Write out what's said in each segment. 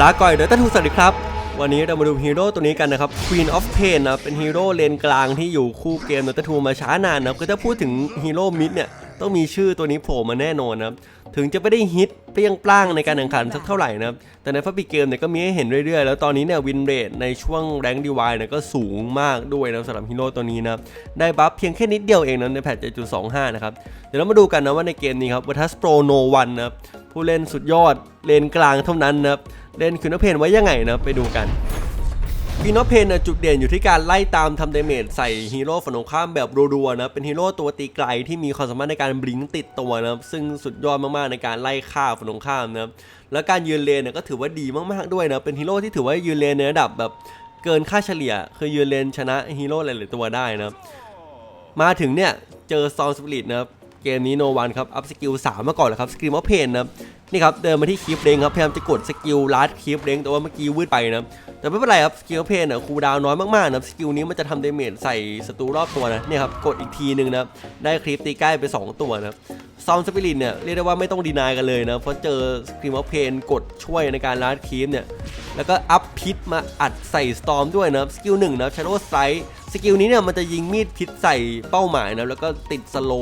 ลาก่อยเดต้าทูสวัสดีครับ วันนี้เรามาดูฮีโร่ตัวนี้กันนะครับ Queen of Pain นะเป็นฮีโร่เลนกลางที่อยู่คู่เกมเดตาทูมาช้านานนะคือถ้าพูดถึงฮีโร่มิดเนี่ยต้องมีชื่อตัวนี้โผล่มาแน่นอนนะครับถึงจะไม่ได้ฮิตเปรี้ยงปร้างในการแข่งขันสักเท่าไหร่นะครับแต่ในฟับปีเกมเนี่ยก็มีให้เห็นเรื่อยๆ แล้วตอนนี้เนี่ยวินเรทในช่วงแรงดีวายเนี่ยก็สูงมากด้วยนะสำหรับฮีโร่ตัวนี้นะได้บัฟเพียงแค่นิดเดียวเองนะในแพท7.25 นะครับ เดี๋ยวเรามาดูกันนะว่าในเกมนี้ครับวัทัสโปรโนวันนะครับผู้เล่นสุดยอดเลนกลางเท่านั้นนะครับ เล่นคุณเพนไว้ยังไงนะไปดูกันพีนอเพนจุดเด่นอยู่ที่การไล่ตามทำเดเมจใส่ฮีโร่ฝั่งตรงข้ามแบบรัวๆนะเป็นฮีโร่ตัวตีไกลที่มีความสามารถในการบลิงติดตัวนะซึ่งสุดยอดมากๆในการไล่ฆ่าฝั่งตรงข้ามนะแล้วการยืนเลนเนี่ยก็ถือว่าดีมากๆด้วยนะเป็นฮีโร่ที่ถือว่ายืนเลนในระดับแบบเกินค่าเฉลี่ยคือยืนเลนชนะฮีโร่หลายๆตัวได้นะมาถึงเนี่ยเจอซองสปิริตนะครับ เกมนี้โนวันครับ อัพสกิลสามมาก่อนแล้วครับสกิลมอเพนนะนี่ครับเดินมาที่คลิปเด้งครับพยายามจะกดสกิลลัดคลิปเด้งแต่ว่าเมื่อกี้วืดไปนะแต่ไม่เป็นไรครับสกิลเพนอะคูดาวน้อยมากๆนะสกิลนี้มันจะทำเดเมจใส่ศัตรูรอบตัวนะเนี่ยครับกดอีกทีหนึ่งนะได้คลิปตีใกล้ไป 2 ตัวนะ ซองสปิริตเนี่ยเรียกได้ว่าไม่ต้องดีนายกันเลยนะ เพราะเจอสกิลมอเพนกดช่วยในการลัดคีฟเนี่ย แล้วก็อัพพิษมาอัดใส่สตอมด้วยนะสกิลหนึ่งนะชาร์โดสไ i ์สกิลนี้เนี่ยมันจะยิงมีดพิษใส่เป้าหมายนะแล้วก็ติดสโล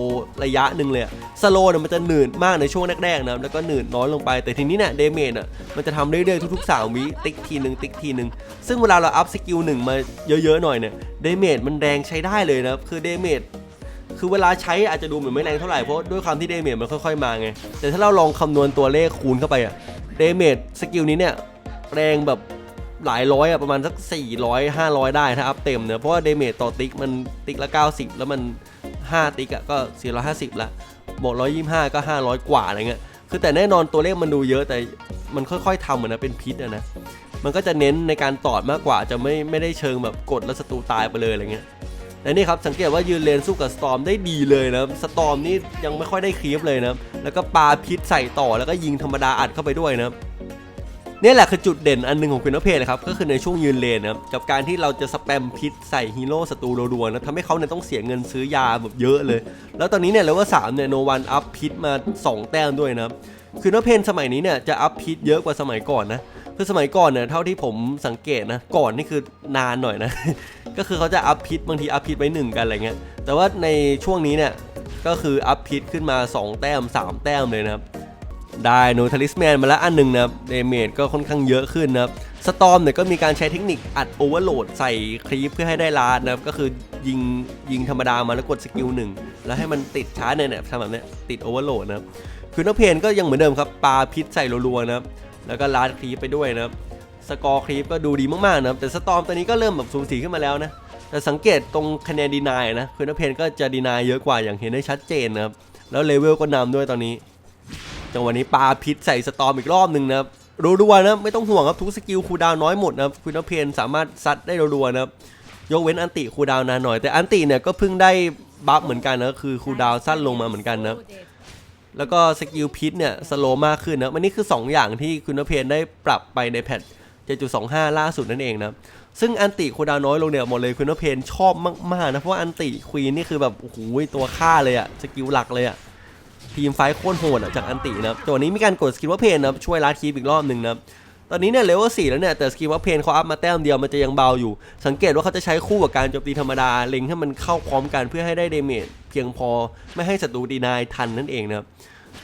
ระยะหนึ่งเลยสโลเนี่ยมันจะหนืดมากในช่วงแรกๆนะแล้วก็หนืดน้อยลงไปแต่ทีนี้เนี่ยเดเมจอะมันจะทำเรื่อยๆทุกๆ3วิติ๊กทีหนึ่งติ๊กทีหนึ่งซึ่งเวลาเราอัพสกิลหนึ่งมาเยอะๆหน่อยเนี่ยเดเมจมันแรงใช้ได้เลยนะคือเดเมจ คือเวลาใช้อาจจะดูเหมือนไม่แรงเท่าไหร่เพราะด้วยความที่เดเมจมันค่อยๆมาไง แต่ถ้าเราลองคำนวณตัวเลขคูณเข้าไปอะเดเมจสกิลนี้เนี่ยแรงแบบหลายร้อยอะประมาณสัก 400 500 ได้ถ้าอัพเต็มเนี่ยเพราะว่าเดเมจต่อติ๊กมันติ๊กละ 90 แล้วมัน 5 ติ๊กอะก็ 450 ละบวก125 ก็ 500 กว่าอะไรเงี้ยคือแต่แน่นอนตัวเลขมันดูเยอะแต่มันค่อยๆทำเหมือนนะเป็นพิษอะนะมันก็จะเน้นในการตอดมากกว่าจะไม่ไม่ได้เชิงแบบกดแล้วศัตรูตายไปเลยอะไรเงี้ย และนี่ครับสังเกตว่ายืนเลนสู้กับสตอมได้ดีเลยนะสตอมนี่ยังไม่ค่อยได้คลีฟเลยนะแล้วก็ปาพิษใส่ต่อแล้วก็ยิงธรรมดาอัดเข้าไปด้วยนะนี่แหละคือจุดเด่นอันหนึงของคุณนเพเลยครับก็คือในช่วงยืนเลนนะครับกับการที่เราจะสแปมพิษใส่ฮีโร่ศัตรูรัวๆนะทำให้เขาเนี่ยต้องเสียเงินซื้อยาแบบเยอะเลย แล้วตอนนี้เนี่ยเลเวลสามเนี่ยโนวันอัพพิษมา 2 แต้มด้วยนะครับคือนเพนสมัยนี้เนี่ยจะอัพพิษเยอะกว่าสมัยก่อนนะ คือสมัยก่อนเนี่ยเท่าที่ผมสังเกตนะก่อนนี่คือนานหน่อยนะ ก็คือเขาจะอัพพิษบางทีอัพพิษไว้หนึ่งกันอะไรเงี้ยแต่ว่าในช่วงนี้เนี่ยก็คืออัพพิษขึ้นมา 2 แต้ม 3 แต้มเลยนะครับได้โนทาลิสแมนมาแล้วอันหนึ่งนะครับเดเมจก็ค่อนข้างเยอะขึ้นนะครับสตอมเนี่ยก็มีการใช้เทคนิคอัดโอเวอร์โหลดใส่ครีปเพื่อให้ได้ลาดนะครับก็คือยิงยิงธรรมดามาแล้วกดสกิลหนึ่งแล้วให้มันติดช้าเนี่ยเนี่ยทำแบบเนี้ยติดโอเวอร์โหลดนะครับคือนกเพนก็ยังเหมือนเดิมครับปาพิษใส่รัวๆนะครับ แล้วก็ลาดครีปไปด้วยนะครับสกอร์ครีปก็ดูดีมากๆนะครับแต่สตอมตัวนี้ก็เริ่มแบบสูสีขึ้นมาแล้วนะแต่สังเกตตรงคะแนนดีนายนะคือนกเพนก็จะดีนายเยอะกว่าอย่างเห็นได้ชัดเจนนะครับแล้วเลเวลก็นำด้วยตอนนี้ จังหวะนี้ปาพิษใส่สตอมอีกรอบหนึ่งนะครับรัวๆนะไม่ต้องห่วงครับทุกสกิลคูดาวน้อยหมดนะครับคุณนกเพนสามารถซัดได้รัวๆนะครับยกเว้นอันติคูดาวนานหน่อยแต่อันติเนี่ยก็เพิ่งได้บัฟเหมือนกันนะคือคูดาวสั้นลงมาเหมือนกันนะ แล้วก็สกิลพิษเนี่ยสโลมากขึ้นนะมันนี่คือ 2 อย่างที่คุณนเพนได้ปรับไปในแพท7.25 ล่าสุดนั่นเองนะซึ่งอันติคูดาวน์น้อยลงเนี่ยหมดเลยคุณนเพนชอบมากๆนะเพราะว่าอันติควีนนี่คือแบบโอ้โหตัวฆ่าเลยอะสกิลหลักเลยอะทีมไฟโคตรโหดจากอันตินะตัวนี้มีการกดสกิลว่าเพนนะช่วยลาทีอีกรอบหนึ่งนะ ตอนนี้เนี่ยเลเวล4แล้วเนี่ยแต่สกิลว่าเพนเขาอัพมาแต้มเดียวมันจะยังเบาอยู่ สังเกตว่าเขาจะใช้คู่กับการโจมตีธรรมดาเล็งให้มันเข้าพร้อมกันเพื่อให้ได้เดเมจเพียงพอไม่ให้ศัตรูดีนายทันนั่นเองนะครับ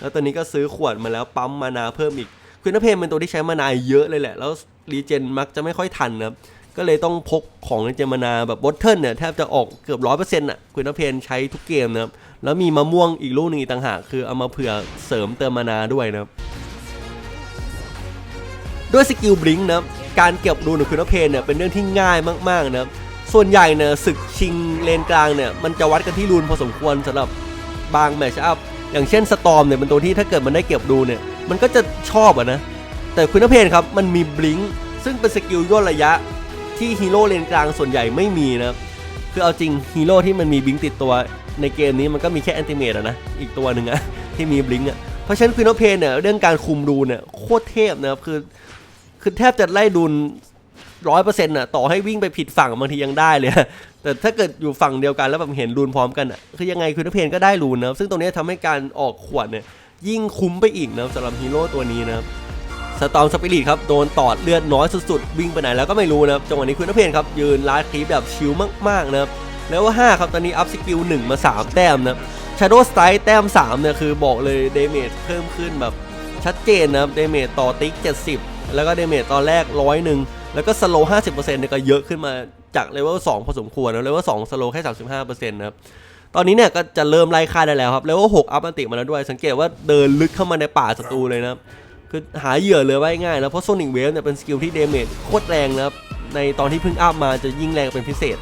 แล้วตอนนี้ก็ซื้อขวดมาแล้วปั๊มมานาเพิ่มอีกคือนเพนเป็นตัวที่ใช้มานาเยอะเลยแหละ แล้วรีเจนมักจะไม่ค่อยทันนะครับก็เลยต้องพกของรีเจมานาแบบบอทเทิลเนี่ยแทบจะออกเกือบร้อยเปอร์เซ็นต์อะคุณนเพนใช้ทุกเกมนะครับแล้วมีมะม่วงอีกลูกหนึงอีกต่างหากคือเอามาเผื่อเสริมเติมมานาด้วยนะครับ ด้วยสกิลบลิงก์นะการเก็บรูนของคุณเพนเนี่ยเป็นเรื่องที่ง่ายมากๆนะส่วนใหญ่เนี่ยศึกชิงเลนกลางเนี่ยมันจะวัดกันที่รูนพอสมควรสำหรับบางแมชอัพอย่างเช่นสตอมเนี่ยเป็นตัวที่ถ้าเกิดมันได้เก็บรูนเนี่ยมันก็จะชอบอะนะแต่คุณเพนครับมันมีบลิงก์ซึ่งเป็นสกิลย่นระยะที่ฮีโร่เลนกลางส่วนใหญ่ไม่มีนะคือเอาจริงฮีโร่ที่มันมีบลิงก์ติดตัวในเกมนี้มันก็มีแค่แอนติเมตอะนะอีกตัวหนึ่งอะที่มีบลิงก์อะเพราะฉะนั้นคุณเพนเนี่ยเรื่องการคุมรูเนี่ยโคตรเทพนะครับคือ คือแทบจะไล่ดุลร้อยเปอร์เซ็นต์อะต่อให้วิ่งไปผิดฝั่งบางทียังได้เลย แต่ถ้าเกิดอยู่ฝั่งเดียวกันแล้วแบบเห็นรูนพร้อมกันอะคือยังไงคุณเพนก็ได้รูนนะซึ่งตรงนี้ทำให้การออกขวดเนี่ยยิ่งคุ้มไปอีกนะสำหรับฮีโร่ตัวนี้นะสตอมสปิริตครับโดนตอดเลือดน้อยสุดๆ วิ่งไปไหนแล้วก็ไม่รู้นะจังหวะนี้คุณนักเพนครับยืนไลฟ์คลิปแบบชิลมากๆนะแล้วว่า 5 ครับ ตอนนี้อัพสกิล1มา 3 แต้มนะครับชาโดสไตร์แต้ม3เนี่ยคือบอกเลยเดเมจเพิ่มขึ้นแบบชัดเจนนะเดเมจต่อติ๊ก 70 แล้วก็เดเมจตอนแรกร้อยหนึ่งแล้วก็สโลว์50%เนี่ยก็เยอะขึ้นมาจากเลเวล2พอสมควรนะเลเวล2สโลว์แค่35%นต์นะครับตอนนี้เนี่ยก็จะเริ่มไล่ฆ่าได้แล้วครับแล้วก็6อัพอันติมาแล้วด้วย สังเกตว่าเดินลึกเข้ามาในป่าศัตรูเลยนะครับคือหาเหยื่อเลยไว้ง่ายแล้วเพราะโซนิ c เวฟเนี่ยเป็นสกิลที่เดเมจโคตรแรงนะครับในตอนที่เพิ่งอัพมาจะยิ่งแรงเป็นพิเศษ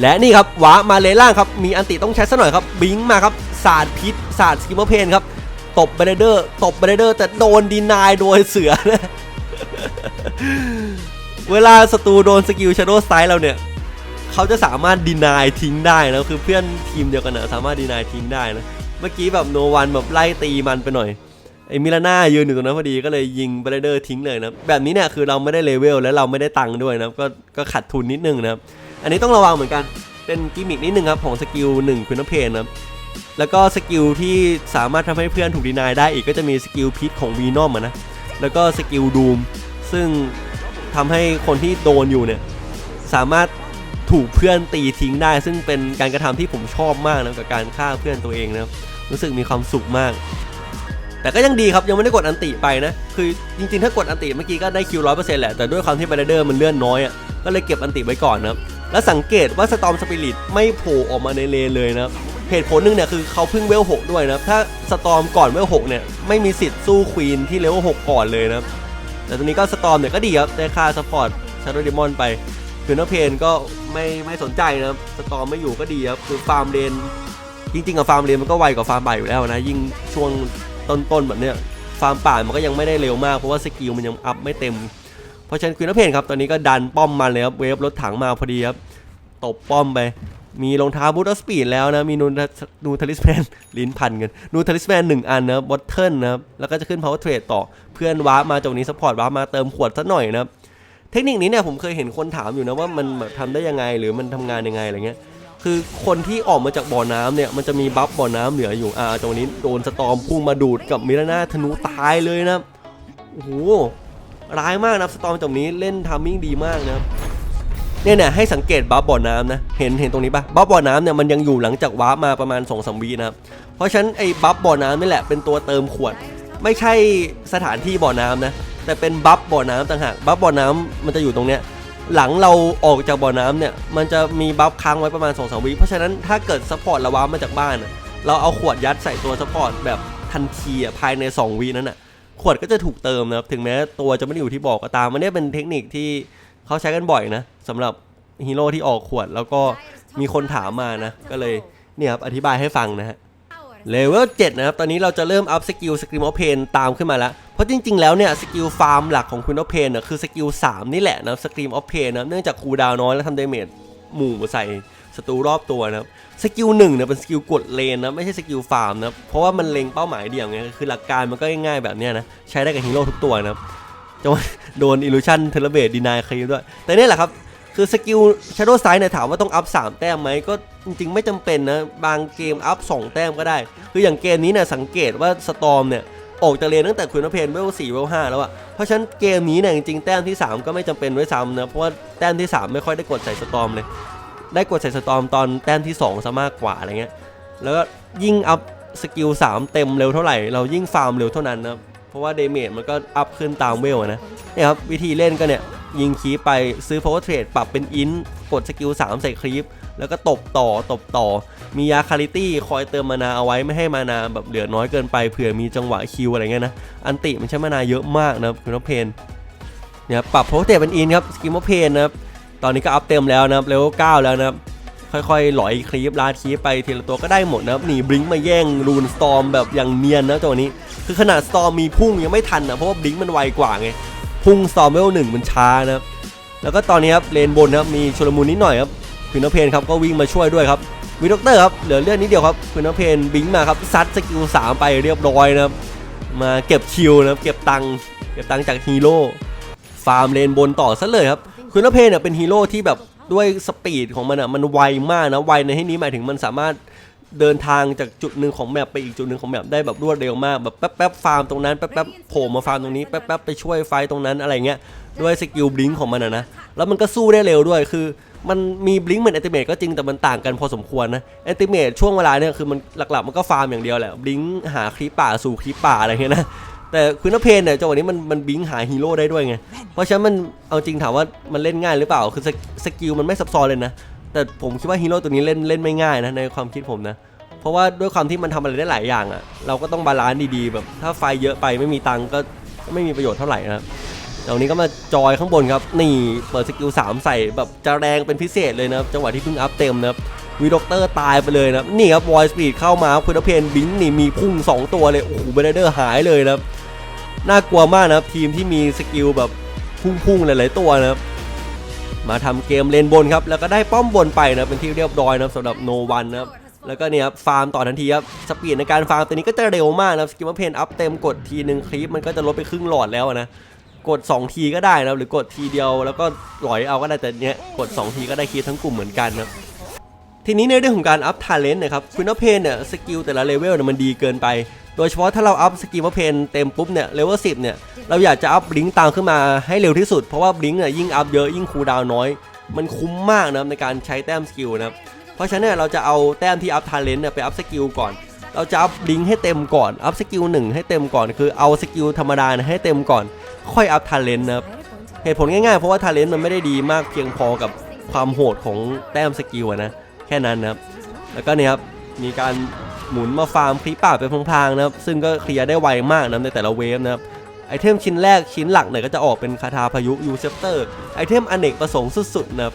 และนี่ครับวามาเลนล่างครับมีอันติต้องใช้ซะหน่อยครับบิงมาครับสาดพิษสาดสกิมเมอร์เพนครับตบเบรเดอร์ตบเบรเดอร์แต่โดนดีนายโดยเสือนะ เวลาศัตรูโดนสกิลชาโดสไตล์เราเนี่ย เขาจะสามารถดีนายทิ้งได้นะคือเพื่อนทีมเดียวกันนะสามารถดีนายทิ้งได้นะ เมื่อกี้แบบโนวันแบบไล่ตีมันไปหน่อยไอ้มิลาน่ายืนอยู่ตรงนั้นพอดีก็เลยยิงเบรเดอร์ทิ้งเลยนะ แบบนี้เนี่ยคือเราไม่ได้เลเวลและเราไม่ได้ตังค์ด้วยนะก็ก็ขัดทุนนิดนึงนะอันนี้ต้องระวังเหมือนกันเป็นกิมมิกนิดนึงครับของสกิล1คุณเพนนะแล้วก็สกิลที่สามารถทำให้เพื่อนถูกดีนายได้อีกก็จะมีสกิลพิษของวีนอมนะ แล้วก็สกิลดูมซึ่งทำให้คนที่โดนอยู่เนี่ยสามารถถูกเพื่อนตีทิ้งได้ ซึ่งเป็นการกระทำที่ผมชอบมากนะกับการฆ่าเพื่อนตัวเองนะรู้สึกมีความสุขมาก แต่ก็ยังดีครับยังไม่ได้กดอันติไปนะ คือจริงๆถ้ากดอันติเมื่อกี้ก็ได้คิวร้อยเปอร์เซ็นต์แหละแต่ด้วยความที่บาร์เดอร์มันเลื่อนน้อยอะก็เลยเก็บอันติไว้ก่อนนะครับ แล้วสังเกตว่าสตอมสปิริตไม่โผล่ออกมาในเลนเลยนะครับเหตุผลหนึ่งเนี่ยคือเขาเพิ่งเวล6ด้วยนะถ้าสตอมก่อนเวล6เนี่ยไม่มีสิทธิ์สู้ควีนที่เลเวล6ก่อนเลยนะแต่ตอนนี้ก็สตอมเนี่ยก็ดีครับได้ค่าซัพพอร์ตชาร์โดเดมอนไปคือนอร์เพนก็ไม่ไม่สนใจนะสตอมไม่อยู่ก็ดีครับคือฟาร์มเลนจริงๆกับฟาร์มเลนมันก็ไวกว่าฟาร์มป่าอยู่แล้วนะยิ่งช่วงต้นๆแบบเนี้ยฟาร์มป่ามันก็ยังไม่ได้เร็วมากเพราะว่าสกิลมันยังอัพไม่เต็ม เพราะฉะนั้นควีนเพนครับตอนนี้ก็ดันป้อมมันเลยครับเวฟรถถังมาพอดีครับตบป้อมไป มีรองเท้าบูทสปีดแล้วนะ มีนูนูทลิสแมนลิ้นพันกันนูทลิสแมนหนึ่งอันนะบอทเทิลนะครับ แล้วก็จะขึ้น power trade ต่อเพื่อนวาร์มาจากนี้ซัพพอร์ตวาร์มาเติมขวดสักหน่อยนะครับ เทคนิคนี้เนี่ยผมเคยเห็นคนถามอยู่นะว่ามันแบบทำได้ยังไงหรือมันทำงานยังไงอะไรเงี้ยคือคนที่ออกมาจากบ่อน้ำเนี่ยมันจะมีบัฟบ่อน้ำเหลืออยู่อ่าตรงนี้โดนสตอมพุ่งมาดูดกับมิราน่าธนูตายเลยนะโอ้โห ร้ายมากนะสตอมตรงนี้เล่นทามมิ่งดีมากนะครับเนี่ยเนี่ยให้สังเกตบัฟบ่อน้ำนะเห็นเห็นตรงนี้ปะบัฟบ่อน้ำเนี่ยมันยังอยู่หลังจากวาร์ปมาประมาณ2อสมวินะครับเพราะฉะนั้นไอ้บัฟบ่อน้ำนี่แหละเป็นตัวเติมขวด ไม่ใช่สถานที่บ่อน้ำนะแต่เป็นบัฟบ่อน้ำต่างหากบัฟบ่อน้ำมันจะอยู่ตรงเนี้ยหลังเราออกจากบ่อน้ำเนี่ยมันจะมีบัฟค้างไว้ประมาณ2อสมวิเพราะฉะนั้นถ้าเกิดซัพพอร์ตเราวาร์ปมาจากบ้าน เราเอาขวดยัดใส่ตัวซัพพอร์ตแบบทันทีภายใน 2วินั้นอะ ขวดก็จะถูกเติมนะครับถึงแม้ตัวจะไม่ได้อยู่ที่บอกก็ตามมันเนี่ยเป็นเทคนิคที่เขาใช้กันบ่อยนะสำหรับฮีโร่ที่ออกขวดแล้วก็มีคนถามมานะ ก็เลยเนี่ยครับอธิบายให้ฟังนะฮะเลเวล7นะครับ ตอนนี้เราจะเริ่มอัพสกิลสกรีมออฟเพนตามขึ้นมาแล้ว เพราะจริง ๆ แล้วเนี่ยสกิลฟาร์มหลักของคุณออฟเพนน่ะคือสกิล3นี่แหละนะสกรีมออฟเพนนะเนื่องจากคูดาวน้อยแล้วทำเดเมจหมู่ใส่ ศัตรูรอบตัวนะครับสกิลหนึ่งเนี่ยเป็นสกิลกดเลนนะไม่ใช่สกิลฟาร์มนะเพราะว่ามันเล็งเป้าหมายเดียวไงคือหลักการมันก็ง่ายๆแบบเนี้ยนะใช้ได้กับฮีโร่ทุกตัวนะครับจะโดนอิลูชันเทเลเบตดีนายครีด้วย แต่เนี่ยแหละครับคือสกิล Shadow Side เนี่ยถามว่าต้องอัพ 3 แต้มไหมก็จริงๆ ไม่จำเป็นนะ บางเกมอัพ 2 แต้มก็ได้ คืออย่างเกมนี้เนี่ยสังเกตว่าสตอมเนี่ย ออกจากเลนตั้งแต่คุณเพนเวล4เวล5แล้วอะเพราะฉะนั้นเกมนี้เนี่ยจริงๆ แต้มที่ 3 ก็ไม่จำเป็นด้วยซ้ำนะ เพราะว่าแต้มที่ 3 ไม่ค่อยได้กดใส่สตอมเลย ได้กดใส่สตอมตอนแต้มที่2ซะมากกว่าอะไรเงี้ยแล้วก็ยิ่งอัพสกิล3เต็มเร็วเท่าไหร่ เรายิ่งฟาร์มเร็วเท่านั้นนะเพราะว่าเดเมจมันก็อัพขึ้นตามเวลอะนะเนี่ยครับวิธีเล่นก็เนี่ยยิงคีปไปซื้อ power trade ปรับเป็นอินกดสกิล3ใส่คลิปแล้วก็ตบต่อตบต่อ มียาคาริตี้คอยเติมมานาเอาไว้ไม่ให้มานาแบบเหลือน้อยเกินไปเผื่อมีจังหวะคิวอะไรเงี้ยนะ อันติมันใช้มานาเยอะมากนะคุณนพเพนเนี่ยปรับ power trade เป็นอินครับสกิมเพนนะครับ ตอนนี้ก็อัพเต็มแล้วนะครับเลเวล9แล้วนะครับค่อยๆหลอยคลิปลาดคลิปไปทีละตัวก็ได้หมดนะครับหนีบลิงก์มาแย่งรูนสตอมแบบอย่างเนียนนะตัวนี้ คือขนาดสตอมมีพุ่งยังไม่ทันนะเพราะว่าบลิงก์มันไวกว่าไงพุ่งสตอมเวลหนึ่งมันช้านะครับแล้วก็ตอนนี้ครับเลนบนครับมีชุลมุนนิดหน่อยครับคุณนเพนครับก็วิ่งมาช่วยด้วยครับวีด็อกเตอร์ครับเหลือเลือดนิดเดียวครับคุณนเพนบิงมาครับซัดสกิลสามไปเรียบร้อยนะครับมาเก็บคิวนะครับเก็บตังค์เก็บตังค์จากฮีโร่ฟาร์มเลนบนต่อซะเลยครับ คุนพเพเนี่ยเป็นฮีโร่ที่แบบด้วยสปีดของมันอะมันไวมากนะไวในที่นี้หมายถึงมันสามารถเดินทางจากจุดหนึ่งของแมปไปอีกจุดหนึ่งของแมปได้แบบรวดเร็วมากแบบแป๊บแป๊บฟาร์มตรงนั้นแป๊บแป๊บโผล่มาฟาร์มตรงนี้แป๊บแป๊บไปช่วยไฟตรงนั้นอะไรเงี้ยด้วยสกิลบลิงของมันอะนะแล้วมันก็สู้ได้เร็วด้วยคือ มันมีบลิงเหมือนแอนติเมตก็จริงแต่มันต่างกันพอสมควรนะแอนติเมตช่วงเวลาเนี่ยคือมันหลักๆมันก็ฟาร์มอย่างเดียวแหละบลิงหาคลิปป่าสู่คลิปป่าอะไรเงี้ยนะ แต่คุณนเพนเนี่ยจังหวะนี้มันมันบลิงหาฮีโร่ได้ด้วยไง เพราะฉะนั้นมันเอาจริงถามว่ามันเล่นง่ายหรือเปล่า คือสกสกิลมันไม่ซับซ้อนเลยนะ แต่ผมคิดว่าฮีโร่ตัวนี้เล่นเล่นไม่ง่ายนะในความคิดผมนะ เพราะว่าด้วยความที่มันทำอะไรได้หลายอย่างอะ่ะ เราก็ต้องบาลานซ์ดีๆแบบถ้าไฟเยอะไปไม่มีตังค์ก็ก็ไม่มีประโยชน์เท่าไหร่นะครับ ตรงนี้ก็มาจอยข้างบนครับ นี่เปิดสกิล3ใส่แบบจะแรงเป็นพิเศษเลยนะครับ จังหวะที่เพิ่งอัพเต็มนะครับวีด็อกเตอร์ตายไปเลยนะนี่ครับวอยสปีดเข้ามาคุณเพนบิงนี่มีพุ่ง 2 ตัวเลย โอ้โหเบรเดอร์หายเลยนะครับ น่ากลัวมากนะครับ ทีมที่มีสกิลแบบพุ่งๆหลายๆตัวนะครับ มาทำเกมเลนบนครับ แล้วก็ได้ป้อมบนไปนะเป็นที่เรียบร้อยนะสำหรับโนวันนะครับแล้วก็เนี่ยครับฟาร์มต่อทันทีครับสปีดในการฟาร์มตัวนี้ก็จะเร็วมากนะสกิลเพนอัพเต็มกดทีหนึ่งคลิปมันก็จะลดไปครึ่งหลอดแล้วนะ กด 2 ทีก็ได้นะหรือกดทีเดียวแล้วก็หลอยเอาก็ได้แต่เนี้ยกด 2 ทีก็ได้คลิปทั้งกลุ่มเหมือนกันนะทีนี้ในเรื่องของการอัพทาเลนต์นะครับคุณเพนเนี่ยสกิลแต่ละเลเวลเนี่ยมันดีเกินไป โดยเฉพาะถ้าเราอัพสกิลเพนเต็มปุ๊บเนี่ยเลเวล10เนี่ยเราอยากจะอัพบลิงตามขึ้นมาให้เร็วที่สุดเพราะว่าบลิงเนี่ยยิ่งอัพเยอะยิ่งคูดาวน้อย มันคุ้มมากนะในการใช้แต้มสกิลนะเพราะฉะนั้นเนี่ยเราจะเอาแต้มที่อัพทาเลนต์เนี่ยไปอัพสกิลก่อนเราจะอัพบลิงให้เต็มก่อน อัพสกิลหนึ่งให้เต็มก่อน คือเอาสกิลธรรมดาให้เต็มก่อน ค่อยอัพทาเลนต์นะครับเหตุผลง่ายๆ เพราะว่าทาเลนต์มันไม่ได้ดีมากเพียงพอกับความโหดของแต้มสกิลนะแค่นั้นนะครับแล้วก็เนี่ยครับมีการหมุนมาฟาร์มคลิปป่าไปพลางๆนะครับซึ่งก็เคลียร์ได้ไวมากนะในแต่ละเวฟนะครับไอเทมชิ้นแรกชิ้นหลักเนี่ยก็จะออกเป็นคาถาพายุยูเซปเตอร์ไอเทมอเนกประสงค์สุดๆนะครับ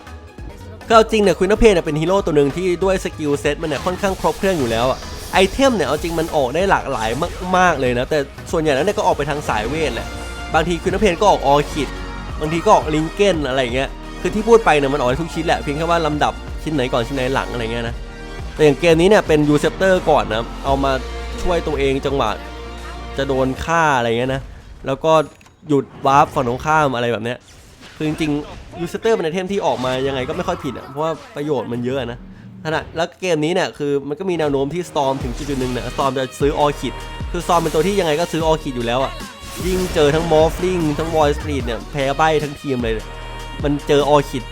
ก็เอาจริงเนี่ยคุณนเพเนี่ยเป็นฮีโร่ตัวหนึ่งที่ด้วยสกิลเซ็ตมันเนี่ยค่อนข้างครบเครื่องอยู่แล้วไอเทมเนี่ยเอาจริงมันออกได้หลากหลายมากๆเลยนะแต่ส่วนใหญ่แล้วเนี่ยก็ออกไปทางสายเวทแหละ บางทีคุณนเพนก็ออกออคิดบางทีก็ออกลิงเก้นอะไรเงี้ยคือที่พูดไปเนี่ยมันออกทุกชิ้นแหละเพียงแค่ว่าลำดับชิ้นไหนก่อนชิ้นไหนหลังอะไรเงี้ยนะแต่อย่างเกมนี้เนี่ยเป็นยูเซปเตอร์ก่อนนะเอามาช่วยตัวเองจังหวะจะโดนฆ่าอะไรเงี้ยนะแล้วก็หยุดวาร์ปฝั่งตรงข้ามอะไรแบบเนี้ยคือจริงๆยูเซปเตอร์เป็นไอเทมที่ออกมายังไงก็ไม่ค่อยผิดอะเพราะว่าประโยชน์มันเยอะนะขณะแล้วเกมนี้เนี่ยคือมันก็มีแนวโน้มที่ Storm ถึงจุดหนึ่งเนี่ย Storm จะซื้อออคิดคือ Storm เป็นตัวที่ยังไงก็ซื้อออคิดอยู่แล้วอะ ยิ่งเจอทั้งมอฟลิงทั้งวอยสตรีทเนี่ยแพ้ใบทั้งทีมเลย มันเจอออคิด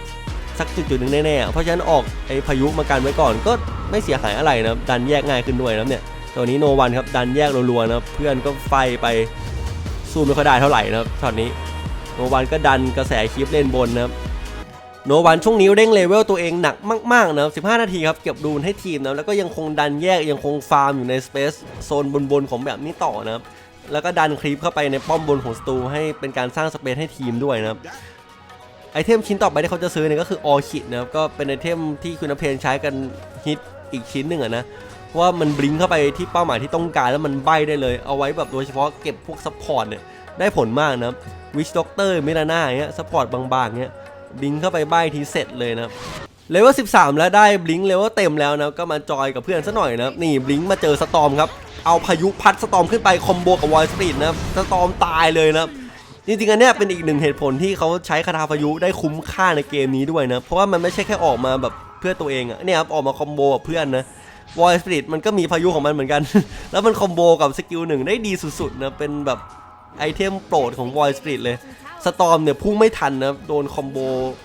สักจุดจุดๆหนึ่งแน่ๆ เพราะฉะนั้นออกไอพายุมากันไว้ก่อนก็ไม่เสียหายอะไรนะดันแยกง่ายขึ้นด้วยนะเนี่ยตัวนี้โนวันครับดันแยกรัวๆนะเพื่อนก็ไฟไปสู้ไม่ค่อยได้เท่าไหร่นะครับช็อตนี้โนวันก็ดันกระแสคลิปเล่นบนนะครับโนวันช่วงนี้เร่งเลเวลตัวเองหนักมากๆนะครับ15 นาทีครับเก็บดูนให้ทีมนะแล้วก็ยังคงดันแยกยังคงฟาร์มอยู่ในสเปซโซนบนๆของแบบนี้ต่อนะครับ แล้วก็ดันคลิปเข้าไปในป้อมบนของสตูให้เป็นการสร้างสเปซให้ทีมด้วยนะครับไอเทมชิ้นต่อไปที่เขาจะซื้อเนี่ยก็คือออคิดนะครับก็เป็นไอเทมที่คุณเพนใช้กันฮิตอีกชิ้นหนึ่งอะนะเพราะว่ามันบลิงเข้าไปที่เป้าหมายที่ต้องการแล้วมันใบได้เลย เอาไว้แบบโดยเฉพาะเก็บพวกซัพพอร์ตเนี่ยได้ผลมากนะครับวิชด็อกเตอร์มิลาน่าเงี้ยซัพพอร์ตบางๆเงี้ยบลิงเข้าไปใบทีเสร็จเลยนะครับเลเวล 13 แล้วได้บลิงเลเวลเต็มแล้วนะก็มาจอยกับเพื่อนซะหน่อยนะครับนี่บลิงมาเจอสตอมครับ เอาพายุพัดสตอมขึ้นไปคอมโบกับวอยสปีดนะสตอมตายเลยนะจริงๆอันเนี้ยเป็นอีกหนึ่งเหตุผลที่เขาใช้คาถาพายุได้คุ้มค่าในเกมนี้ด้วยนะ เพราะว่ามันไม่ใช่แค่ออกมาแบบเพื่อตัวเองอะเนี่ยครับออกมาคอมโบกับเพื่อนนะวอยสปีดมันก็มีพายุของมันเหมือนกัน แล้วมันคอมโบกับสกิลหนึ่งได้ดีสุดๆนะเป็นแบบไอเทมโปรดของวอยสปีดเลยสตอมเนี่ยพุ่งไม่ทันนะโดนคอมโบ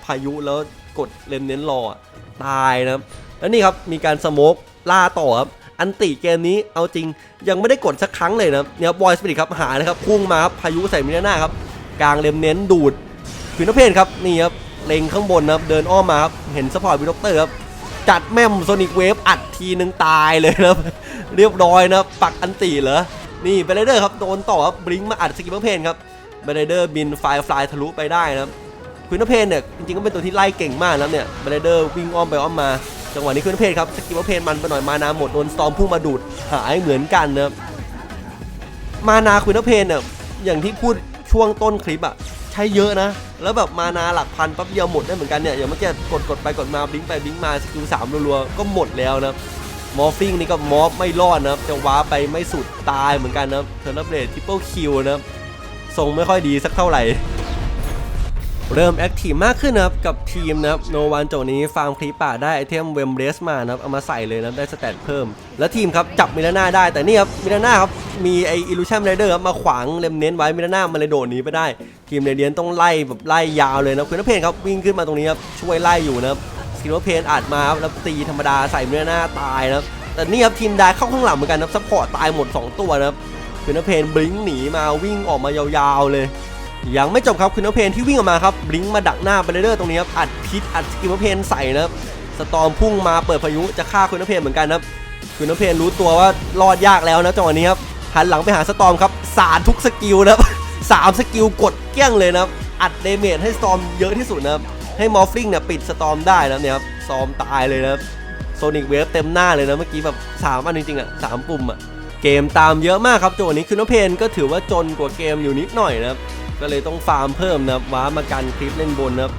พายุแล้วกดเลมเน้นรอตายนะแล้วนี่ครับมีการสโมกล่าต่อครับ อันติเกมนี้เอาจริง ยังไม่ได้กดสักครั้งเลยนะเนี่ยบอยสปิริตครับหาเลยครับพุ่งมาครับพายุใส่มิลาน่าครับกลางเลมเน้นดูดฟินเพนครับนี่ครับเล็งข้างบนนะครับเดินอ้อมมาครับเห็นสปอร์ตวิด็อกเตอร์ครับจัดแม่มโซนิกเวฟอัดทีนึงตายเลยนะครับเรียบร้อยนะปักอันติเหรอนี่เบรเดอร์ครับโดนต่อครับบลิงมาอัดสกิปเพนครับเบรเดอร์บินไฟฟลายทะลุไปได้นะครับคุณนเพนเนี่ยจริงๆก็เป็นตัวที่ไล่เก่งมากนะเนี่ยเบรเดอร์วิ่งอ้อมไปอ้อมมา จังหวะนี้คุณนเพนครับสกิลเพนมันไปหน่อยมานาหมดโดนสตอมพุ่งมาดูดหายเหมือนกันนะมานาคุณนเพนเนี่ยอย่างที่พูดช่วงต้นคลิปอะใช้เยอะนะ แล้วแบบมานาหลักพันปั๊บเดียวหมดได้เหมือนกันเนี่ยอย่างเมื่อกี้กดกดไปกดมาบลิงไปบลิงมาสกิลสามรัวๆก็หมดแล้วนะมอฟฟิงนี่ก็มอฟไม่รอดนะจะว้าไปไม่สุดตายเหมือนกันนะเทอร์นเบรดทิปเปิลคิวนะทรงไม่ค่อยดีสักเท่าไหร่ เริ่มแอคทีฟมากขึ้นนะครับกับทีมนะครับโนวันโจนี้ฟาร์มคลีปป่าได้ไอเทมเวมเบรสมานะครับเอามาใส่เลยนะครับได้สแตทเพิ่ม แล้วทีมครับจับมิลาน่าได้แต่นี่ครับมิลาน่าครับมีไออิลูชันไรเดอร์ครับมาขวางเลมเน้นไว้มิลาน่ามันเลยโดดหนีไปได้ ทีมเรเดียนต้องไล่แบบไล่ยาวเลยนะคุณนเพนครับวิ่งขึ้นมาตรงนี้ครับช่วยไล่อยู่นะครับสกิลเพนอัดมาครับแล้วตีธรรมดาใส่มิลาน่าตายนะครับแต่นี่ครับทีมได้เข้าข้างหลังเหมือนกันนะซัพพอร์ตตายหมดสองตัวนะครับคุณนเพนบลิงหนีมาวิ่งออกมายาวๆเลย ยังไม่จบครับคุณนเพนที่วิ่งออกมาครับบลิงมาดักหน้าเบลเดอร์ตรงนี้ครับอัดพิษอัดสกิลเพนใส่นะครับสตอมพุ่งมาเปิดพายุจะฆ่าคุณนเพนเหมือนกันนะครับคุณนเพนรู้ตัวว่ารอดยากแล้วนะจังหวะนี้ครับหันหลังไปหาสตอมครับสาดทุกสกิลนะครับสามสกิลกดเกลี้ยงเลยนะครับอัดเดเมจให้สตอมเยอะที่สุดนะครับให้มอฟฟิงเนี่ยปิดสตอมได้นะเนี่ยครับสตอมตายเลยนะครับโซนิกเวฟเต็มหน้าเลยนะเมื่อกี้แบบสามอันจริงๆอะสามปุ่มอะเกมตามเยอะมากครับจังหวะนี้คุณนเพนก็ถือว่าจนกว่าเกมอยู่นิดหน่อยนะครับ ก็เลยต้องฟาร์มเพิ่มนะครับว้ามากันคลิปเล่นบนนะครับ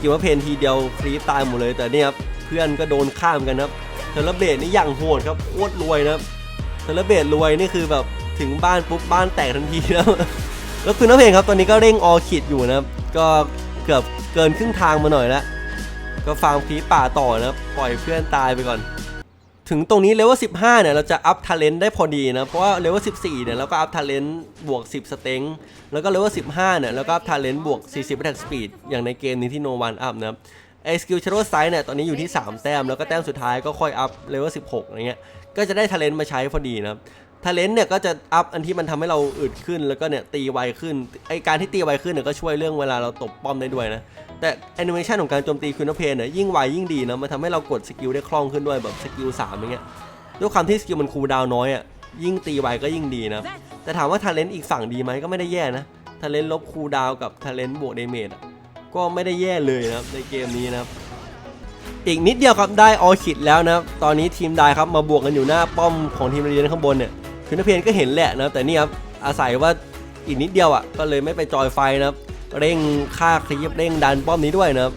กิลว่าเพนทีเดียวคลิปตายหมดเลยแต่เนี่ยครับเพื่อนก็โดนข้ามกันนะครับเทเลเบตนี่อย่างโหดครับโคตรรวยนะครับเทเลเบตรวยนี่คือแบบถึงบ้านปุ๊บบ้านแตกทันทีนะแล้วคือน้าเพลงครับตอนนี้ก็เร่งออคิดอยู่นะครับก็เกือบเกินครึ่งทางมาหน่อยแล้วก็ฟาร์มคลิปป่าต่อนะครับปล่อยเพื่อนตายไปก่อน ถึงตรงนี้เลเวล15เนี่ยเราจะอัพทาเลนต์ได้พอดีนะ เพราะว่าเลเวล14เนี่ยเราก็อัพทาเลนต์บวก10สเต็งแล้วก็เลเวล15เนี่ยเราก็อัพทาเลนต์บวก40 attack speed อย่างในเกมนี้ที่โนวันอัพนะครับไอสกิลชาร์โรไซส์เนี่ยตอนนี้อยู่ที่ 3 แต้ม แล้วก็แต้มสุดท้ายก็ค่อยอัพเลเวล16อะไรเงี้ยก็จะได้ทาเลนต์มาใช้พอดีนะครับ ท ALENT เนี่ยก็จะอัพอันที่มันทำให้เราอึดขึ้นแล้วก็เนี่ยตีไวขึ้นไอการที่ตีไวขึ้นเนี่ยก็ช่วยเรื่องเวลาเราตบป้อมได้ด้วยนะ แต่แอนิเมชันของการโจมตีคุณเพนเนี่ยยิ่งไวยิ่งดีนะมันทำให้เรากดสกิลได้คล่องขึ้นด้วยแบบสกิล3อย่างเงี้ยด้วยความที่สกิลมันคูลดาวน้อยอะยิ่งตีไวก็ยิ่งดีนะแต่ถามว่าทาเลนต์อีกฝั่งดีไหมก็ไม่ได้แย่นะทาเลนต์ลบคูลดาวกับทาเลนต์บวกเดเมจก็ไม่ได้แย่เลยนะในเกมนี้นะครับอีกนิดเดียวครับได้ออคิดแล้วนะตอนนี้ทีมได้ครับมาบวกกันอยู่หน้าป้อมของทีมเรียนข้างบนเนี่ย คุณเพนก็เห็นแหละนะแต่นี่ครับอาศัยว่าอีกนิดเดียวอะก็เลยไม่ไปจอยไฟนะครับเร่งฆ่าคลีปเร่งดันป้อมนี้ด้วยนะครับ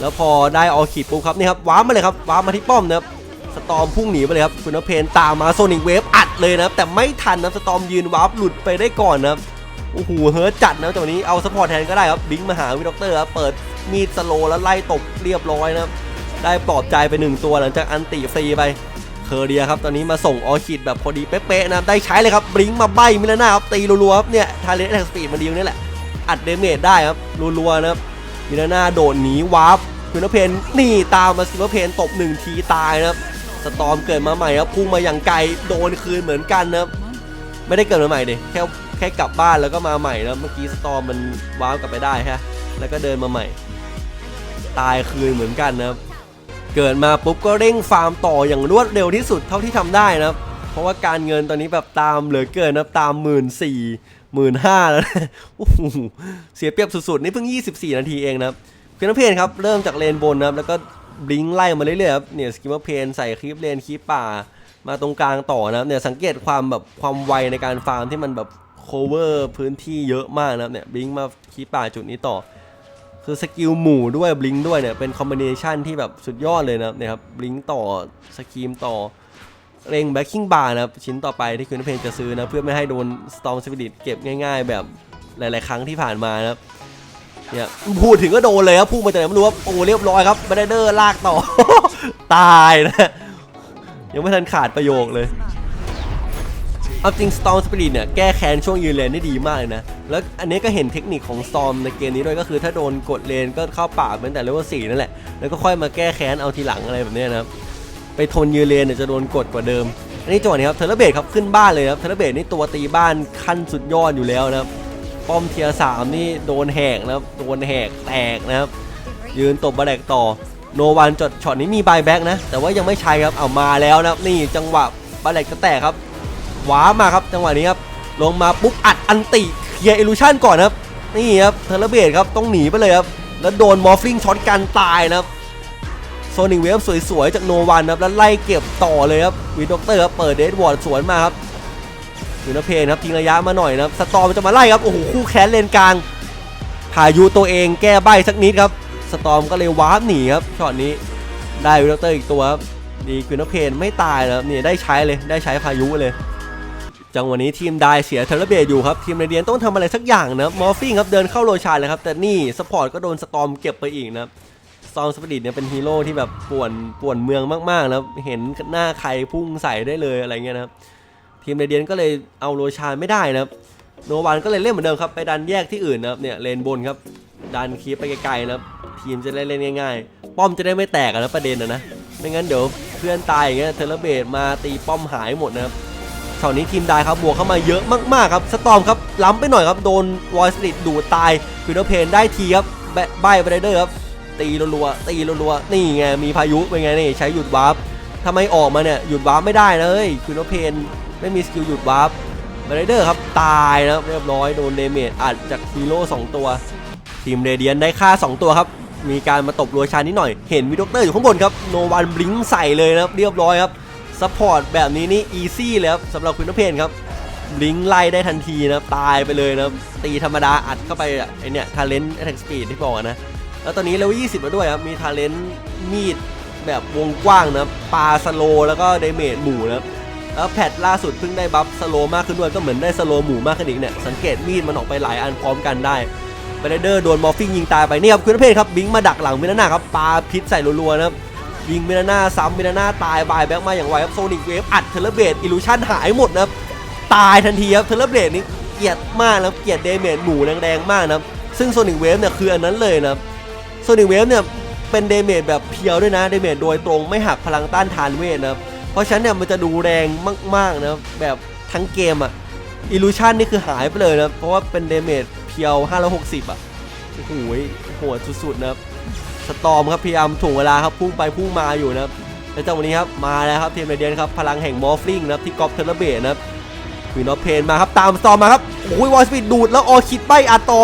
แล้วพอได้ออคิดปุ๊บครับนี่ครับว้ามาเลยครับว้ามาที่ป้อมนะครับสตอมพุ่งหนีไปเลยครับคุณนเพนตามมาโซนิกเวฟอัดเลยนะครับแต่ไม่ทันนะสตอมยืนวาร์ปหลุดไปได้ก่อนนะครับโอ้โหเฮิร์ตจัดนะจังหวะนี้เอาสปอร์ตแทนก็ได้ครับบิงมาหาวิด็อกเตอร์ครับเปิดมีดสโลแล้วไล่ตบเรียบร้อยนะครับได้ปลอบใจไปหนึ่งตัวหลังจากอันติฟรีไป เคอร์เดียครับตอนนี้มาส่งออคิดแบบพอดีเป๊ะๆนะได้ใช้เลยครับบลิงมาใบมิลานาครับตีรัวๆครับเนี่ยทาเลนแท็กสปีดมันดีตรงนี้แหละอัดเดเมจได้ครับรัวๆนะครับมิลานาโดดหนีวาร์ปคุณเพนนี่ตามมาซิลเพนตบหนึ่งทีตายนะครับสตอมเกิดมาใหม่ครับพุ่งมาอย่างไกลโดนคืนเหมือนกันนะครับไม่ได้เกิดมาใหม่ดิแค่แค่กลับบ้านแล้วก็มาใหม่นะเมื่อกี้สตอมมันวาร์ปกลับไปได้ฮะแล้วก็เดินมาใหม่ ตายคืนเหมือนกันนะครับ เกิดมาปุ๊บก็เร่งฟาร์มต่ออย่างรวดเร็วที่สุดเท่าที่ทำได้นะครับ เพราะว่าการเงินตอนนี้แบบตามเหลือเกินนะตามหมื่นสี่หมื่นห้าแล้วนะโอ้โหเสียเปรียบสุดๆ นี่เพิ่ง 24 นาทีเองนะครับคือนเพนครับ เริ่มจากเลนบนนะครับ แล้วก็บลิงไล่มาเรื่อยๆครับเนี่ยสกิมเมอร์เพนใส่คลิปเลนคลิปป่ามาตรงกลางต่อนะครับเนี่ยสังเกตความแบบความไวในการฟาร์มที่มันแบบ cover พื้นที่เยอะมากนะครับเนี่ยบลิงมาคลิปป่าจุดนี้ต่อ คือสกิลหมู่ด้วยบลิงด้วยเนี่ยเป็นคอมบิเนชันที่แบบสุดยอดเลยนะเนี่ยครับบลิงต่อสกีมต่อเร่งแบ็คกิ้งบาร์นะครับชิ้นต่อไปที่คุณเพนจะซื้อนะเพื่อไม่ให้โดนสตอมสปิริตเก็บง่ายๆ แบบหลาย ๆ ครั้งที่ผ่านมานะครับเนี่ยพูดถึงก็โดนเลยครับพุ่งมาจากไหนไม่รู้ว่าโอ้เรียบร้อยครับไม่ได้เดอร์ลากต่อ ตายนะยังไม่ทันขาดประโยคเลย เอาจริง Storm Spirit เนี่ยแก้แค้นช่วงยืนเลนได้ดีมากเลยนะ แล้วอันนี้ก็เห็นเทคนิคของ Storm ในเกมนี้ด้วยก็คือถ้าโดนกดเลนก็เข้าป่าเป็นแต่เลเวล4นั่นแหละ แล้วก็ค่อยมาแก้แค้นเอาทีหลังอะไรแบบนี้นะครับ ไปทนยืนเลนเนี่ยจะโดนกดกว่าเดิม อันนี้จังหวะนี้ครับเทเลเบตครับขึ้นบ้านเลยครับเทเลเบตนี่ตัวตีบ้านขั้นสุดยอดอยู่แล้วนะครับ ป้อมเทียสามนี่โดนแหกนะครับ โดนแหกแตกนะครับ ยืนตบบาแดกต่อ โนวันจดช็อตนี้มีบายแบ็กนะ แต่ว่ายังไม่ใช้ครับ เอามาแล้วนะครับ นี่จังหวะบาแดกจะแตกครับ ว้ามาครับจังหวะนี้ครับลงมาปุ๊บอัดอันติเคลียร์เอลูชันก่อนครับนี่ครับเทเลเบตครับต้องหนีไปเลยครับแล้วโดนมอฟลิงช็อตกันตายนะครับโซนิงเวฟสวยๆจากโนวันนะครับแล้วไล่เก็บต่อเลยครับวีด็อกเตอร์ครับเปิดเดดวอร์ดสวนมาครับยูนาเพนครับทิ้งระยะมาหน่อยนะครับสตอมจะมาไล่ครับโอ้โหคู่แค้นเลนกลางพายุตัวเองแก้ใบสักนิดครับสตอมก็เลยวาร์ปหนีครับช็อตนี้ได้วีด็อกเตอร์อีกตัวครับดีกวินเพนไม่ตายนะครับนี่ได้ใช้เลยได้ใช้พายุเลย จังหวะนี้ทีมได้เสียเทเลเบตอยู่ครับ ทีมเรเดียนต้องทำอะไรสักอย่างนะมอร์ฟิงครับเดินเข้าโรชาเลยครับ แต่นี่สปอร์ตก็โดนสตอมเก็บไปอีกนะครับสตอมสปิริตเนี่ยเป็นฮีโร่ที่แบบป่วนป่วนเมืองมากๆนะเห็นหน้าใครพุ่งใส่ได้เลยอะไรเงี้ยนะครับทีมเรเดียนก็เลยเอาโรชาไม่ได้นะครับโนวันก็เลยเล่นเหมือนเดิมครับไปดันแยกที่อื่นนะครับเนี่ยเลนบนครับดันคีปไปไกลๆนะครับทีมจะได้เล่นง่าย ๆ ป้อมจะได้ไม่แตกนะประเด็นนะนะไม่งั้นเดี๋ยวเพื่อนตายอย่างเงี้ยเทเลเบตมาตีป้อมหายหมดนะครับ ช็อตนี้ทีมได้ครับบวกเข้ามาเยอะมากๆครับสตอมครับล้ำไปหน่อยครับโดนวอยสติดดูดตายฟิโนเพนได้ทีครับแบะใบไปเดอร์ครับตีรัวๆตีรัวๆนี่ไงมีพายุเป็นไงนี่ใช้หยุดวาร์ปถ้าไมออกมาเนี่ยหยุดวาร์ปไม่ได้เลยฟิโนเพนไม่มีสกิลหยุดวาร์ปไปเดอร์ครับตายนะเรียบร้อยโดนเดเมจอัดจากฮีโร่สองตัว ทีมเรเดียนได้ค่า 2 ตัวครับ มีการมาตบรัวชานนิดหน่อย เห็นมีด็อกเตอร์อยู่ข้างบนครับโนวันบลิงใส่เลยนะครับเรียบร้อยครับ ซัพพอร์ตแบบนี้นี่อีซี่เลยครับสำหรับคุณนเพนครับบลิงไล่ได้ทันทีนะครับตายไปเลยนะตีธรรมดาอัดเข้าไปไอเนี่ยทาเลนต์แท็กสปีดที่บอกนะ แล้วตอนนี้เลเวล20แล้วด้วยครับ มีทาเลนต์มีดแบบวงกว้างนะปาสโลแล้วก็เดเมจหมู่นะแล้วแพทล่าสุดเพิ่งได้บัฟสโลมากขึ้นด้วยก็เหมือนได้สโลหมู่มากขึ้นอีกเนี่ย สังเกตมีดมันออกไปหลายอันพร้อมกันได้ไปเดอร์โดนมอร์ฟิงยิงตายไปนี่ครับคุณเพศครับบิงมาดักหลังมินาน่าครับปาพิษใส่รัวๆนะครับ ยิงมินาน่าซ้ำมินาน่าตายบายแบ็กมาอย่างไวครับโซนิกเวฟอัดเทเลเบตอิลูชันหายหมดนะครับตายทันทีครับเทเลเบตนี่เกลียดมากนะเกลียดเดเมจหมูแรงๆมากนะซึ่งโซนิกเวฟเนี่ยคืออันนั้นเลยนะโซนิกเวฟเนี่ยเป็นเดเมจแบบเพียวด้วยนะเดเมจโดยตรงไม่หักพลังต้านทานเวทนะเพราะฉะนั้นเนี่ยมันจะดูแรงมากๆนะแบบทั้งเกมอะอิลูชันนี่คือหายไปเลยนะเพราะว่าเป็นเดเมจเพียว560อะโอ้โหโหดสุดๆนะ สตอมครับพยายามถ่วงเวลาครับพุ่งไปพุ่งมาอยู่นะครับแล้วจังหวะนี้ครับมาแล้วครับทีมเรเดียนครับพลังแห่งมอร์ฟลิงนะครับที่กอบเทเลเบตนะครับวีนอเพนมาครับตามสตอมมาครับโอ้ยวอลสปีดดูดแล้วออคิดใบอัดต่อ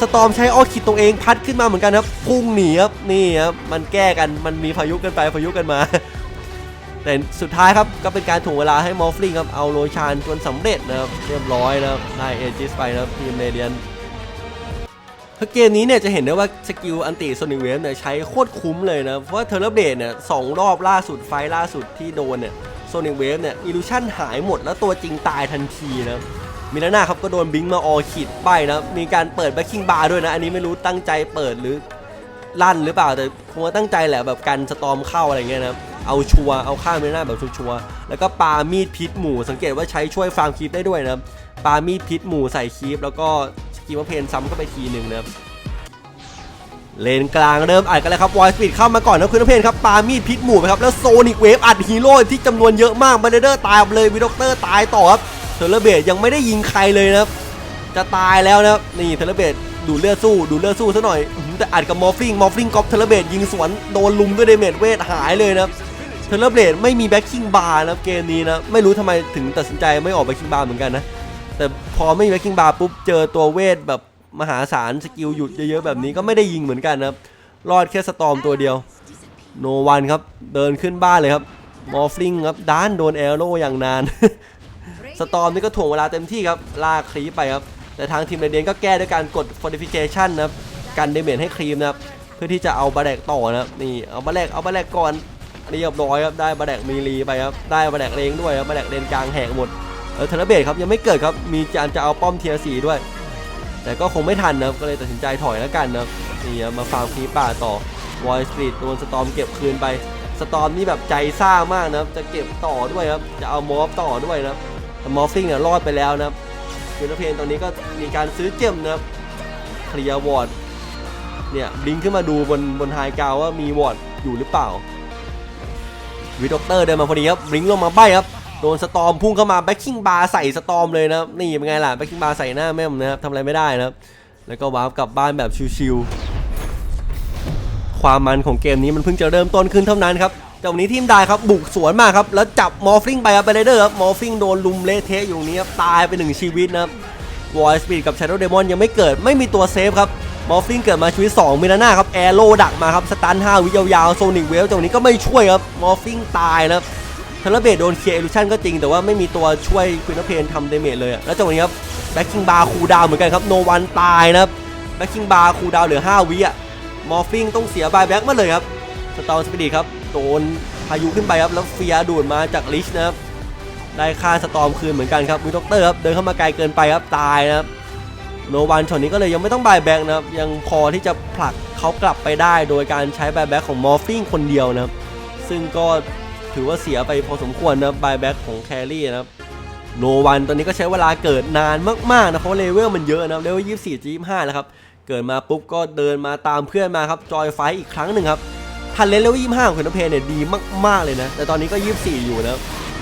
สตอมใช้ออคิดตรงเองพัดขึ้นมาเหมือนกันครับพุ่งหนีครับนี่ครับมันแก้กันมันมีพายุกันไปพายุกันมาแต่สุดท้ายครับก็เป็นการถ่วงเวลาให้มอร์ฟลิงครับเอาโรชานจนสำเร็จนะครับเรียบร้อยนะครับได้เอจิสไปนะครับทีมเรเดียน คือเกมนี้เนี่ยจะเห็นได้ว่าสกิลอันติโซนิเวฟเนี่ยใช้โคตรคุ้มเลยนะ เพราะว่าเทอร์เบดเนี่ยสองรอบล่าสุดไฟล่าสุดที่โดนเนี่ยโซนิเวฟเนี่ยอิลูชันหายหมดแล้วตัวจริงตายทันทีนะมินาน่าครับก็โดนบิงมาออขีดไปนะ มีการเปิดแบ็คคิงบาร์ด้วยนะ อันนี้ไม่รู้ตั้งใจเปิดหรือลั่นหรือเปล่า แต่คงว่าตั้งใจแหละแบบกันสตอมเข้าอะไรเงี้ยนะเอาชัวร์เอาข้ามมินาน่าแบบชัวร์แล้วก็ปามีดพิษหมูสังเกตว่าใช้ช่วยฟาร์มคีปได้ด้วยนะปามีดพิษหมูใส่คีปแล้วก็ กิลว่าเพนซ้ำเข้าไปทีหนึ่งนะครับเลนกลางเริ่มอัดกันแล้วครับวอยสปีดเข้ามาก่อนนะคุณเพนครับปามีดพิษหมู่ไปครับแล้วโซนิกเวฟอัดฮีโร่ที่จำนวนเยอะมากบันเดอร์ตายเลยวิด็อกเตอร์ตายต่อครับเทเลเบตยังไม่ได้ยิงใครเลยนะครับจะตายแล้วนะครับนี่เทเลเบตดูเลือดสู้ดูเลือดสู้ซะหน่อยแต่อัดกับมอร์ฟิงมอร์ฟิงกอปเทเลเบตยิงสวนโดนลุมด้วยเดเมจเวทหายเลยนะครับเทเลเบตไม่มีแบ็คคิงบาร์นะครับเกมนี้นะไม่รู้ทำไมถึงตัดสินใจไม่ออกแบ็คคิงบาร์เหมือนกันนะ แต่พอไม่มีแบ็คคิงบาร์ปุ๊บเจอตัวเวทแบบมหาศาลสกิลหยุดเยอะๆแบบนี้ก็ไม่ได้ยิงเหมือนกันนะครับรอดแค่สตอมตัวเดียวโนวันครับเดินขึ้นบ้านเลยครับมอฟลิงครับด้านโดนแอโร่อย่างนาน สตอมนี่ก็ถ่วงเวลาเต็มที่ครับลากครีไปครับแต่ทางทีมเรเดียนก็แก้ด้วยการกด fortification นะครับกันเดเมจให้ครีมนะครับเพื่อที่จะเอาบาแดกต่อนะครับนี่เอาบาแดกเอาบาแดกก่อนเรียบร้อยครับได้บาแดกมีรีไปครับได้บาแดกเลงด้วยครับบาแดกเลนกลางแหกหมด ออเทเลเบตครับยังไม่เกิดครับมีจานจะเอาป้อมเทียสีด้วย แต่ก็คงไม่ทันนะก็เลยตัดสินใจถอยแล้วกันนะนี่มาฟาร์มคีป่าต่อวอยสตรีทโดนสตอมเก็บคืนไปสตอมนี่แบบใจซ่ามากนะจะเก็บต่อด้วยครับจะเอามอฟต่อด้วยนะแต่มอฟฟิงเนี่ยรอดไปแล้วนะครับยูนเพนตอนนี้ก็มีการซื้อเจมนะครับเคลียร์วอร์ดเนี่ยบิงขึ้นมาดูบนบนไฮกราวว่ามีวอร์ดอยู่หรือเปล่าวิด็อกเตอร์เดินมาพอดีครับบลิงลงมาใบครับ โดนสตอมพุ่งเข้ามาแบ็คคิงบาร์ใส่สตอมเลยนะครับ นี่เป็นไงล่ะแบ็คคิงบาร์ใส่หน้าแม่มนะครับทำอะไรไม่ได้นะครับ แล้วก็วาร์ปกลับบ้านแบบชิวๆความมันของเกมนี้มันเพิ่งจะเริ่มต้นขึ้นเท่านั้นครับแต่วันนี้ทีมได้ครับบุกสวนมากครับแล้วจับมอร์ฟิงไปครับไปเลยเดอร์ครับมอร์ฟิงโดนลุมเละเทะอยู่ตรงนี้ครับตายไปหนึ่งชีวิตนะครับวอยสปีดกับชาร์โดเดมอนยังไม่เกิดไม่มีตัวเซฟครับมอร์ฟิงเกิดมาชีวิต2มินาน่าครับแอโร่ดักมาครับสตัน5วิยาวๆโซนิกเวลตรงนี้ก็ไม่ช่วยครับมอร์ฟิงตายนะครับ เทเลเบตโดนเคลียร์เอลูชันก็จริง แต่ว่าไม่มีตัวช่วยควินเพนทำเดเมจเลยอะแล้วจังหวะนี้ครับแบ็คคิงบาร์คูดาวเหมือนกันครับโนวันตายนะครับแบ็คคิงบาร์คูดาวเหลือ 5 วิอะมอร์ฟิงต้องเสียบายแบ็คมาเลยครับสตอร์สปีดครับโดนพายุขึ้นไปครับแล้วเฟียดูดมาจากลิชนะครับได้ค่าสตอมคืนเหมือนกันครับวิด็อกเตอร์ครับเดินเข้ามาไกลเกินไปครับตายนะครับโนวันช็อตนี้ก็เลยยังไม่ต้องบายแบ็กนะครับยังพอที่จะผลักเขากลับไปได้ โดยการใช้บายแบ็กของมอร์ฟิงคนเดียวนะครับซึ่งก็ ถือว่าเสียไปพอสมควรนะบายแบ็กของแครี่นะครับโนวันตอนนี้ก็ใช้เวลาเกิดนานมากๆนะเพราะเลเวลมันเยอะนะเลเวล24 25แล้วครับเกิดมาปุ๊บก็เดินมาตามเพื่อนมาครับจอยไฟอีกครั้งหนึ่งครับทันเลนเลเวล25ของคุณนเพเนี่ยดีมากๆเลยนะ แต่ตอนนี้ก็24อยู่นะ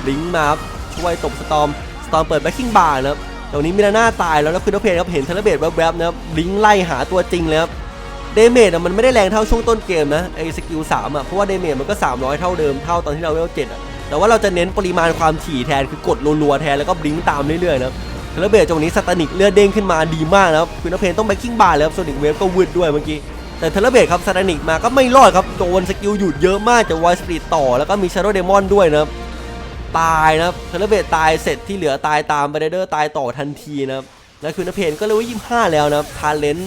ลิงมาครับช่วยตบสตอมสตอมเปิดแบ็คกิ้งบาร์นะครับตรงนี้มิลาน่าตายแล้วแล้วคุณนเพครับเห็นเทเลเบตแวบๆนะครับลิงไล่หาตัวจริงเลยครับ เดเมจอะมันไม่ได้แรงเท่าช่วงต้นเกมนะไอ้สกิล3อะเพราะว่าเดเมจมันก็ 300 เท่าเดิมเท่าตอนที่เราเลเวล7อะแต่ว่าเราจะเน้นปริมาณความถี่แทนคือกดรัวๆแทนแล้วก็บลิงตามเรื่อยๆนะครับเทเลเบตตรงนี้สตานิกเลือดเด้งขึ้นมาดีมากนะครับคุณนเพนต้องแบ็คกิ้งบาร์แล้วโซนิกเวฟก็วืดด้วยเมื่อกี้แต่เทเลเบตครับสตานิกมาก็ไม่รอดครับโดนสกิลหยุดเยอะมากจากไวสปีดต่อแล้วก็มีชาร์โดเดมอนด้วยนะครับตายนะครับเทเลเบตตายเสร็จที่เหลือตายตามไปเดอร์ตายต่อทันทีนะครับแล้วคุณนเพนก็เลยว่า25แล้วนะครับทาเลนส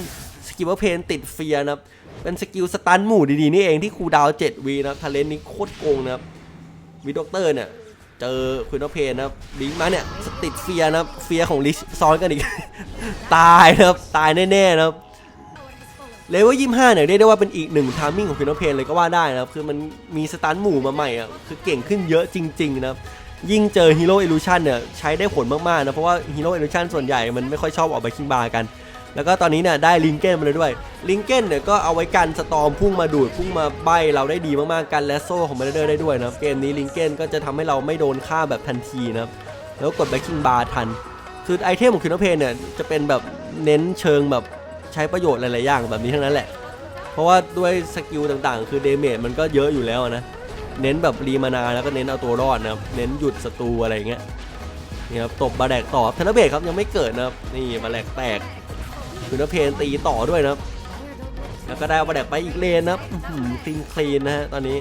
กิลเพนติดเฟียนะครับ เป็นสกิลสตันหมู่ดีๆนี่เองที่คูดาวน์7วีนะครับทาเลนนี้โคตรโกงนะครับวิด็อกเตอร์เนี่ยเจอคุณนเพนนะครับบิงมาเนี่ยติดเฟียนะครับเฟียของลิชซ้อนกันอีก ตายนะครับตายแน่ๆนะครับเลเวลยี่ห้าเนี่ยเรียกได้ว่าเป็นอีกหนึ่งทามมิ่งของคุณนเพนเลยก็ว่าได้นะครับคือมันมีสตันหมู่มาใหม่อะคือเก่งขึ้นเยอะจริง ๆ นะครับยิ่งเจอฮีโร่เอลูชันเนี่ยใช้ได้ผลมากๆนะเพราะว่าฮีโร่เอลูชันส่วนใหญ่มันไม่ค่อยชอบออกไปคิงบาร์กัน แล้วก็ตอนนี้เนี่ยได้ลิงเก้นมาเลยด้วย ลิงเก้นเนี่ยก็เอาไว้กันสตอมพุ่งมาดูดพุ่งมาใบเราได้ดีมากๆกันและโซ่ของมันเดอร์ได้ด้วยนะเกมนี้ลิงเก้นก็จะทำให้เราไม่โดนฆ่าแบบทันทีนะแล้วกดแบ็คกิ้งบาร์ทัน คือไอเทมของคินเพนเนี่ยจะเป็นแบบเน้นเชิงแบบใช้ประโยชน์หลายๆอย่างแบบนี้ทั้งนั้นแหละ เพราะว่าด้วยสกิลต่างๆ คือเดเมจมันก็เยอะอยู่แล้วนะเน้นแบบรีมานาแล้วก็เน้นเอาตัวรอดนะครับเน้นหยุดศัตรูอะไรเงี้ยนี่ครับตบบาแดกต่อเทเลเบตครับยังไม่เกิดนะครับนี่บาแดกแตก คือเพนตีต่อด้วยนะครับ แล้วก็ได้เอาบาแดกไปอีกเลนนะครับคลีนคลีนนะฮะตอนนี้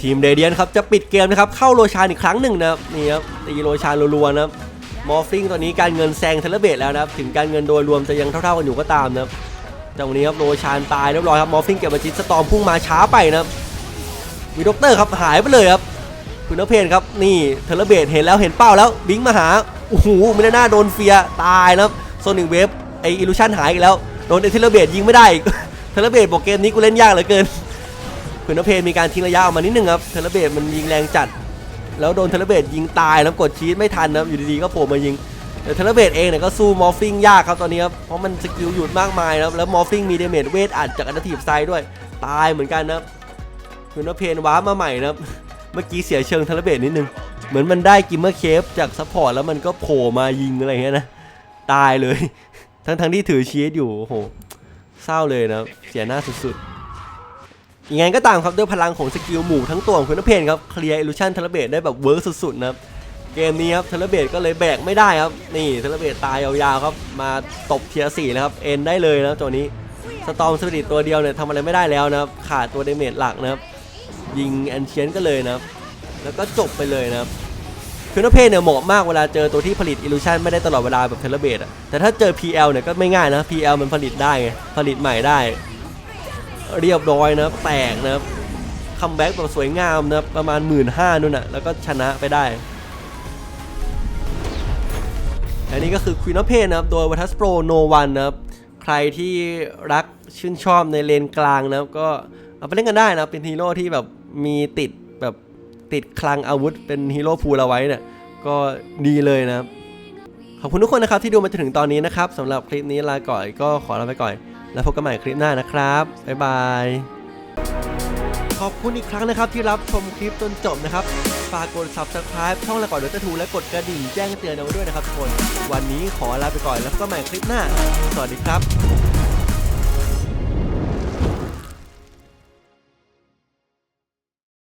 ทีมเรเดียนครับจะปิดเกมนะครับเข้าโรชานอีกครั้งหนึ่งนะครับนี่ครับตีโรชานรัวๆนะครับมอร์ฟิงตอนนี้การเงินแซงเทเลเบตแล้วนะครับถึงการเงินโดยรวมจะยังเท่าๆกันอยู่ก็ตามนะครับจังหวะนี้ครับโรชานตายเรียบร้อยครับมอร์ฟิงเก็บมาจิตสตอมพุ่งมาช้าไปนะครับวีด็อกเตอร์ครับหายไปเลยครับคุณนเพนครับนี่เทเลเบตเห็นแล้วเห็นเป้าแล้วบิงมาหาโอ้โหมิลาน่าโดนเฟียตายนะครับโซนิกเวฟ ไออิลูชันหายอีกแล้วโดนไอเทเลเบตยิงไม่ได้อีกเทเลเบตบอกเกมนี้กูเล่นยากเหลือเกินคุณนเพนมีการทิ้งระยะออกมานิดนึงครับเทเลเบตมันยิงแรงจัด แล้วโดนเทเลเบตยิงตายแล้วกดชีสไม่ทันนะอยู่ดีๆก็โผล่มายิงแต่เทเลเบตเองเนี่ยก็สู้มอร์ฟิงยากครับตอนนี้ครับเพราะมันสกิลหยุดมากมายครับแล้วมอร์ฟิงมีเดเมจเวทอัดจากอันทีฟไซด์ด้วยตายเหมือนกันนะครับคุณนเพนว้ามาใหม่นะครับเมื่อกี้เสียเชิงเทเลเบตนิดนึงเหมือนมันได้กิมเมอร์เคฟจากซัพพอร์ตแล้วมันก็โผล่มายิงอะไรเงี้ยนะตายเลย ทั้งๆที่ถือชีสอยู่โอ้โหเศร้าเลยนะเสียหน้าสุดๆยังไงก็ตามครับด้วยพลังของสกิลหมู่ทั้งตัวของคุณนเพนครับเคลียร์อิลูชันเทเลเบตได้แบบเวิร์กสุดๆนะครับเกมนี้ครับเทเลเบตก็เลยแบกไม่ได้ครับ นี่เทเลเบตตายยาวๆครับ มาตบเทียสี่แล้วครับเอ็นได้เลยนะครับตัวนี้สตอมสปิริตตัวเดียวเนี่ยทำอะไรไม่ได้แล้วนะครับขาดตัวเดเมจหลักนะครับยิงแอนเชียนก็เลยนะครับแล้วก็จบไปเลยนะครับ คือนเพเนี่ยเหมาะมากเวลาเจอตัวที่ผลิตอิลูชันไม่ได้ตลอดเวลาแบบเทเลเบตอะแต่ถ้าเจอ PL เนี่ยก็ไม่ง่ายนะ PL มันผลิตได้ไงผลิตใหม่ได้ เรียบร้อยนะแตกนะคัมแบ็กแบบสวยงามนะประมาณ 1 5ื่นนู่นน่ะแล้วก็ชนะไปได้อันนี้ก็คือ Queen of Pain นะครับโดย Vatus Pro No One นะครับใครที่รักชื่นชอบในเลนกลางนะครับก็เอาไปเล่นกันได้นะเป็นฮีโร่ที่แบบมีติด ติดคลังอาวุธเป็นฮีโร่พูลเอาไว้เนี่ยก็ดีเลยนะครับ ขอบคุณทุกคนนะครับที่ดูมาจนถึงตอนนี้นะครับสำหรับคลิปนี้ลาก่อนก็ขอลาไปก่อน แล้วพบกันใหม่คลิปหน้านะครับ บ๊ายบายขอบคุณอีกครั้งนะครับที่รับชมคลิปจนจบนะครับ ฝากกด subscribe ช่องละก่อนดรทูและกดกระดิ่งแจ้งเตือนเอาไว้ด้วยนะครับทุกคน วันนี้ขอลาไปก่อนแล้วพบกันใหม่คลิปหน้า สวัสดีครับ